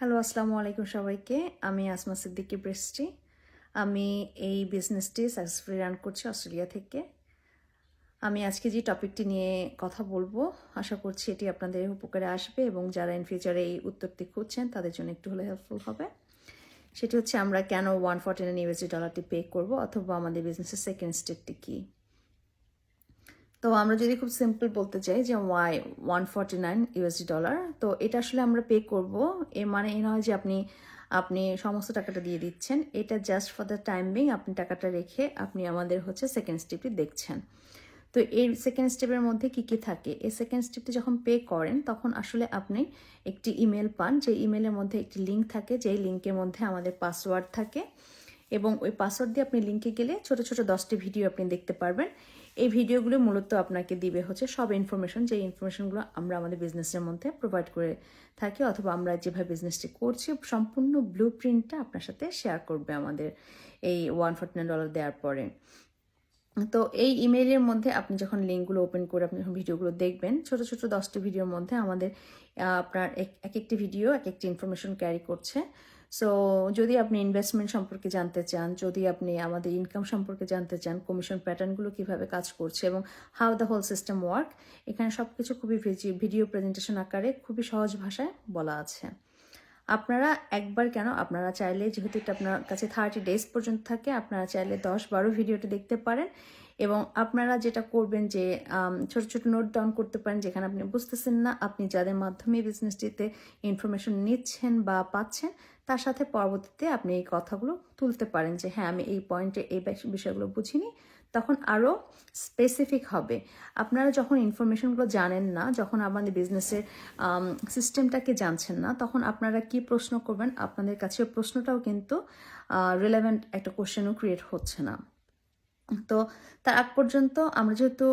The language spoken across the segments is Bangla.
হ্যালো, আসসালামু আলাইকুম সবাইকে। আমি আসমা সিদ্দিকি বৃষ্টি। আমি এই বিজনেসটি সাকসেসফুলি রান করছি অস্ট্রেলিয়া থেকে। আমি আজকে যে টপিকটি নিয়ে কথা বলব, আশা করছি এটি আপনাদের উপকারে আসবে এবং যারা ইন ফিউচারে এই উত্তরটি খুঁজছেন, তাদের জন্য একটু হলে হেল্পফুল হবে। সেটি হচ্ছে আমরা কেন ওয়ান ফর্টি নাইন ইউএসডি ডলারটি পে করব অথবা আমাদের বিজনেসের সেকেন্ড স্টেপটি কী? তো আমরা যদি খুব সিম্পল বলতে চাই যে why one forty nine USD dollar তো এটা আসলে আমরা পে করব। এর মানে এ নয় যে আপনি আপনি সমস্ত টাকাটা দিয়ে দিচ্ছেন। এটা just for the time being আপনি টাকাটা রেখে আপনি আমাদের হচ্ছে সেকেন্ড স্টেপটি দেখছেন। তো এই সেকেন্ড স্টেপের মধ্যে কি কি থাকে? এই সেকেন্ড স্টেপটি যখন পে করেন, তখন আসলে আপনি একটি ইমেল পান। যে ইমেলের মধ্যে একটি লিঙ্ক থাকে, যেই লিঙ্কের মধ্যে আমাদের পাসওয়ার্ড থাকে। এবং ওই পাসওয়ার্ড দিয়ে আপনি লিঙ্কে গেলে ছোট ছোট দশটি ভিডিও আপনি দেখতে পারবেন। এই ভিডিওগুলো মূলত আপনাকে দিবে হচ্ছে সব ইনফরমেশন যে ইনফরমেশনগুলো আমরা আমাদের বিজনেসের মধ্যে প্রোভাইড করে থাকি অথবা আমরা যেভাবে বিজনেসটি করছি, সম্পূর্ণ ব্লু প্রিন্টটা আপনার সাথে শেয়ার করবে আমাদের এই ওয়ান ফর্টি নাইন ডলার দেওয়ার পরে। তো এই ইমেইলের মধ্যে আপনি যখন লিঙ্কগুলো ওপেন করে আপনি যখন ভিডিওগুলো দেখবেন, ছোট ছোট দশটি ভিডিওর মধ্যে আমাদের আপনার এক একটি ভিডিও এক একটি ইনফরমেশন ক্যারি করছে। সো যদি আপনি ইনভেস্টমেন্ট সম্পর্কে জানতে চান, যদি আপনি আমাদের ইনকাম সম্পর্কে জানতে চান কমিশন প্যাটার্নগুলো কীভাবে কাজ করছে এবং how the whole system work এখানে সব কিছু খুবই ভিডিও প্রেজেন্টেশন আকারে খুবই সহজ ভাষায় বলা আছে। আপনারা একবার কেন, আপনারা চাইলে যেহেতু এটা আপনার কাছে থার্টি ডেজ পর্যন্ত থাকে, আপনারা চাইলে দশ বারো ভিডিওটা দেখতে পারেন। এবং আপনারা যেটা করবেন যে ছোট ছোট নোট ডাউন করতে পারেন যেখানে আপনি বুঝতেছেন না, আপনি যাদের মাধ্যমে বিজনেসটিতে ইনফরমেশন নিচ্ছেন বা পাচ্ছেন, তার সাথে পরবর্তীতে আপনি এই কথাগুলো তুলতে পারেন যে হ্যাঁ আমি এই পয়েন্টে এই বিষয়গুলো বুঝিনি। তখন আরও স্পেসিফিক হবে। আপনারা যখন ইনফরমেশনগুলো জানেন না, যখন আমাদের বিজনেসের সিস্টেমটাকে জানছেন না, তখন আপনারা কি প্রশ্ন করবেন? আপনাদের কাছে প্রশ্নটাও কিন্তু রিলেভেন্ট একটা কোশ্চেনও ক্রিয়েট হচ্ছে না। তো তার আগ পর্যন্ত আমরা যেহেতু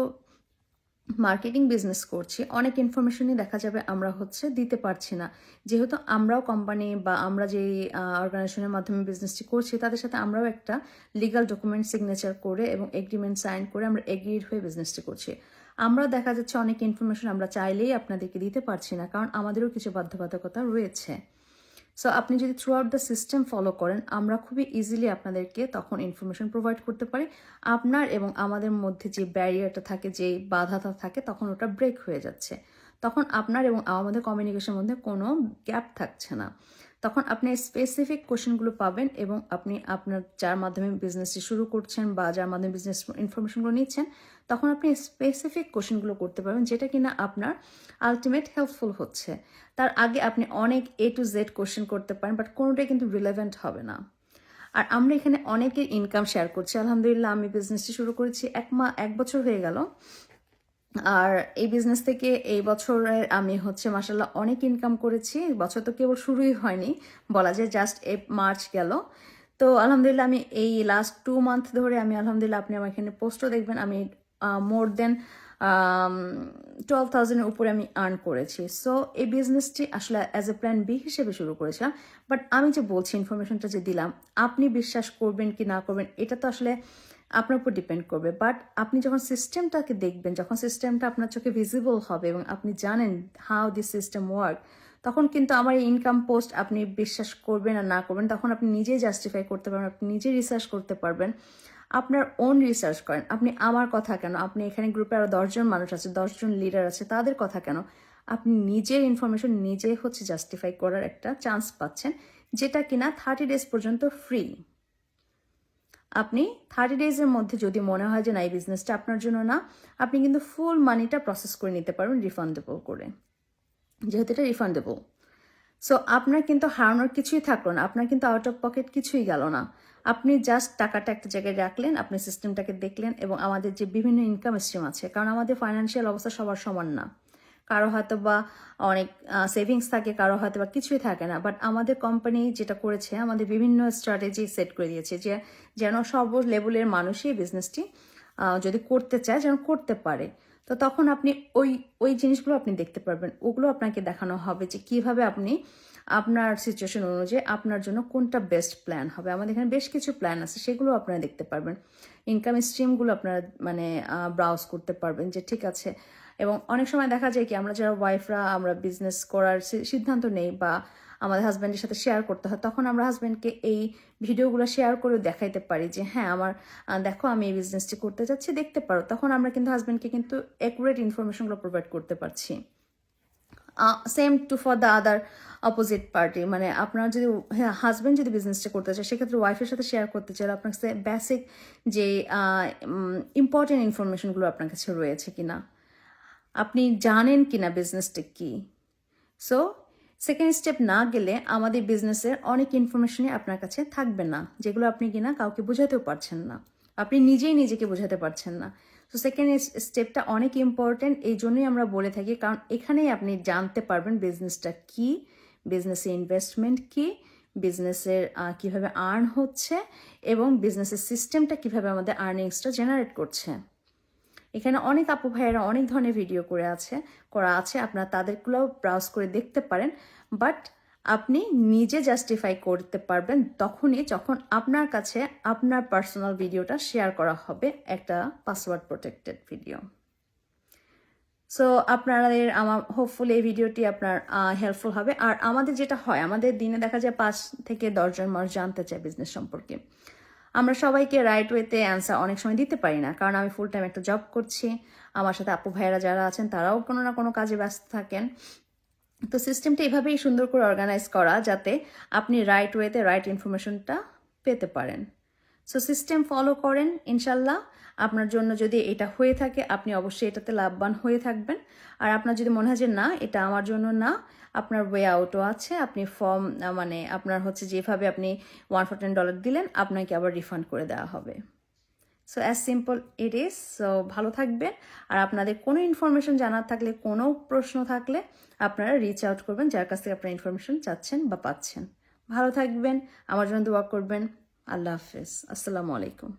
মার্কেটিং বিজনেস করছি, অনেক ইনফরমেশনই দেখা যাবে আমরা হচ্ছে দিতে পারছি না। যেহেতু আমরাও কোম্পানি বা আমরা যে অর্গানাইজেশনের মাধ্যমে বিজনেসটি করছি, তাদের সাথে আমরাও একটা লিগাল ডকুমেন্ট সিগনেচার করে এবং এগ্রিমেন্ট সাইন করে আমরা এগ্রিড হয়ে বিজনেসটি করছি। আমরা দেখা যাচ্ছে অনেক ইনফরমেশন আমরা চাইলেই আপনাদেরকে দিতে পারছি না, কারণ আমাদেরও কিছু বাধ্যবাধকতা রয়েছে। সো আপনি যদি throughout the system follow করেন, আমরা খুবই ইজিলি আপনাদেরকে তখন ইনফরমেশন প্রোভাইড করতে পারি। আপনার এবং আমাদের মধ্যে যে ব্যারিয়ারটা থাকে, যে বাধাটা থাকে, তখন ওটা ব্রেক হয়ে যাচ্ছে। তখন আপনার এবং আমাদের কমিউনিকেশনের মধ্যে কোনো গ্যাপ থাকছে না। তখন আপনি স্পেসিফিক কোশ্চেনগুলো পাবেন এবং আপনি আপনার যার মাধ্যমে বিজনেসটি শুরু করছেন বা যার মাধ্যমে বিজনেস ইনফরমেশনগুলো নিচ্ছেন, তখন আপনি স্পেসিফিক কোশ্চেনগুলো করতে পারবেন যেটা কিনা আপনার আলটিমেট হেল্পফুল হচ্ছে। তার আগে আপনি অনেক এ টু জেড কোশ্চেন করতে পারেন বাট কোনোটাই কিন্তু রিলেভেন্ট হবে না। আর আমরা এখানে অনেকের ইনকাম শেয়ার করছি। আলহামদুলিল্লাহ, আমি বিজনেসটি শুরু করেছি, এক মা, এক বছর হয়ে গেল। আর এই বিজনেস থেকে এই বছরের আমি হচ্ছে মাসাল্লাহ অনেক ইনকাম করেছি। বছর তো কেবল শুরুই হয়নি, বলা যায় জাস্ট এ মার্চ গেল। তো আলহামদুলিল্লাহ আমি এই লাস্ট টু মান্থ ধরে আমি আলহামদুলিল্লাহ আপনি আমার এখানে পোস্টও দেখবেন, আমি মোর দেন টুয়েলভ থাউজেন্ডের উপরে আমি আর্ন করেছি। সো এই বিজনেসটি আসলে অ্যাজ এ প্ল্যান বি হিসেবে শুরু করেছিলাম। বাট আমি যে বলছি ইনফরমেশনটা যে দিলাম, আপনি বিশ্বাস করবেন কি না করবেন, এটা তো আসলে আপনার উপর ডিপেন্ড করবে। বাট আপনি যখন সিস্টেমটাকে দেখবেন, যখন সিস্টেমটা আপনার চোখে ভিজিবল হবে এবং আপনি জানেন হাউ দিস সিস্টেম ওয়ার্ক তখন কিন্তু আমার এই ইনকাম পোস্ট আপনি বিশ্বাস করবেন আর না করবেন, তখন আপনি নিজেই জাস্টিফাই করতে পারবেন, আপনি নিজেই রিসার্চ করতে পারবেন। আপনার ওন রিসার্চ করেন। আপনি আমার কথা কেন? আপনি এখানে গ্রুপে আরও দশজন মানুষ আছে, দশজন লিডার আছে, তাদের কথা কেন? আপনি নিজের ইনফরমেশন নিজে হচ্ছে জাস্টিফাই করার একটা চান্স পাচ্ছেন, যেটা কিনা থার্টি ডেজ পর্যন্ত ফ্রি আপনি থার্টি ডেজের মধ্যে যদি মনে হয় যে না, এই বিজনেসটা আপনার জন্য না, আপনি কিন্তু ফুল মানিটা প্রসেস করে নিতে পারবেন রিফান্ডেবল করে। যেহেতু এটা রিফান্ডেবল সো আপনার কিন্তু হারানোর কিছুই থাকল না, আপনার কিন্তু আউট অফ পকেট কিছুই গেল না। আপনি জাস্ট টাকাটা একটা জায়গায় রাখলেন, আপনি সিস্টেমটাকে দেখলেন এবং আমাদের যে বিভিন্ন ইনকাম স্ট্রিম আছে, কারণ আমাদের ফাইন্যান্সিয়াল অবস্থা সবার সমান না। কারও হয়তো বা অনেক সেভিংস থাকে, কারও হয়তো বা কিছুই থাকে না। বাট আমাদের কোম্পানি যেটা করেছে, আমাদের বিভিন্ন স্ট্র্যাটেজি সেট করে দিয়েছে যে, যেন সব লেভেলের মানুষই বিজনেসটি যদি করতে চায়, যেন করতে পারে। তো তখন আপনি ওই ওই জিনিসগুলো আপনি দেখতে পারবেন। ওগুলো আপনাকে দেখানো হবে যে কীভাবে আপনি আপনার সিচুয়েশন অনুযায়ী আপনার জন্য কোনটা বেস্ট প্ল্যান হবে। আমাদের এখানে বেশ কিছু প্ল্যান আছে, সেগুলো আপনারা দেখতে পারবেন। ইনকাম স্ট্রিমগুলো আপনারা মানে ব্রাউজ করতে পারবেন যে ঠিক আছে। এবং অনেক সময় দেখা যায় কি, আমরা যারা ওয়াইফরা আমরা বিজনেস করার সিদ্ধান্ত নেই বা আমাদের হাজব্যান্ডের সাথে শেয়ার করতে হয়, তখন আমরা হাজব্যান্ডকে এই ভিডিওগুলো শেয়ার করেও দেখাইতে পারি যে হ্যাঁ আমার দেখো, আমি এই বিজনেসটি করতে যাচ্ছি দেখতে পারো। তখন আমরা কিন্তু হাজব্যান্ডকে কিন্তু অ্যাকুরেট ইনফরমেশনগুলো প্রোভাইড করতে পারছি। Same to for the other opposite party মানে আপনার যদি হাজব্যান্ড যদি বিজনেসটা করতে চায়, সেক্ষেত্রে ওয়াইফের সাথে শেয়ার করতে চাইলে আপনার কাছে বেসিক যে ইম্পর্টেন্ট ইনফরমেশনগুলো আপনার কাছে রয়েছে কি না আপনি জানেন কি না বিজনেসটা কি? সো সেকেন্ড স্টেপ না গেলে আমাদের বিজনেসের অনেক ইনফরমেশনই আপনার কাছে থাকবে না, যেগুলো আপনি কিনা কাউকে বোঝাতেও পারছেন না। আপনি নিজেই নিজেকে বোঝাতে পারছেন না। তো সেকেন্ড স্টেপটা অনেক ইম্পর্টেন্ট এই জন্যই আমরা বলে থাকি। কারণ এখানেই আপনি জানতে পারবেন বিজনেসটা কি বিজনেসে ইনভেস্টমেন্ট কি বিজনেসের কীভাবে আর্ন হচ্ছে এবং বিজনেসের সিস্টেমটা কীভাবে আমাদের আর্নিংসটা জেনারেট করছে। এখানে অনেক আপু ভাইয়েরা অনেক ধরনের ভিডিও করে আছে, করা আছে। আপনারা তাদেরগুলোও ব্রাউজ করে দেখতে পারেন। বাট আপনি নিজে জাস্টিফাই করতে পারবেন তখনই যখন আপনার কাছে আপনার পার্সোনাল ভিডিওটা শেয়ার করা হবে একটা পাসওয়ার্ড প্রোটেক্টেড ভিডিও সো আপনাদের আমার হোপফুল এই ভিডিওটি আপনার হেল্পফুল হবে। আর আমাদের যেটা হয়, আমাদের দিনে দেখা যায় পাঁচ থেকে দশজন মানুষ জানতে চায় বিজনেস সম্পর্কে। আমরা সবাইকে রাইট ওয়েতে অ্যান্সার অনেক সময় দিতে পারি না, কারণ আমি ফুল টাইম একটা জব করছি। আমার সাথে আপু ভাইয়েরা যারা আছেন, তারাও কোনো না কোনো কাজে ব্যস্ত থাকেন। তো সিস্টেমটা এভাবেই সুন্দর করে অর্গানাইজ করা যাতে আপনি রাইট ওয়েতে রাইট ইনফরমেশনটা পেতে পারেন। সো সিস্টেম ফলো করেন, ইনশাল্লাহ। আপনার জন্য যদি এটা হয়ে থাকে, আপনি অবশ্যই এটাতে লাভবান হয়ে থাকবেন। আর আপনার যদি মনে হয় যে না, এটা আমার জন্য না, আপনার ওয়ে আউটও আছে, আপনি ফর্ম মানে আপনার হচ্ছে যেভাবে আপনি ওয়ান ফোরটিন ডলার দিলেন, আপনাকে আবার রিফান্ড করে দেওয়া হবে। So as simple it is so ভালো থাকবেন। আর আপনাদের কোনো ইনফরমেশন জানার থাকলে, কোনো প্রশ্ন থাকলে আপনারা রিচ আউট করবেন, যার কাছ থেকে আপনারা ইনফরমেশন চাচ্ছেন বা পাচ্ছেন। ভালো থাকবেন। আমার জন্য দোয়া করবেন। আল্লাহ হাফেজ। আসসালামু আলাইকুম।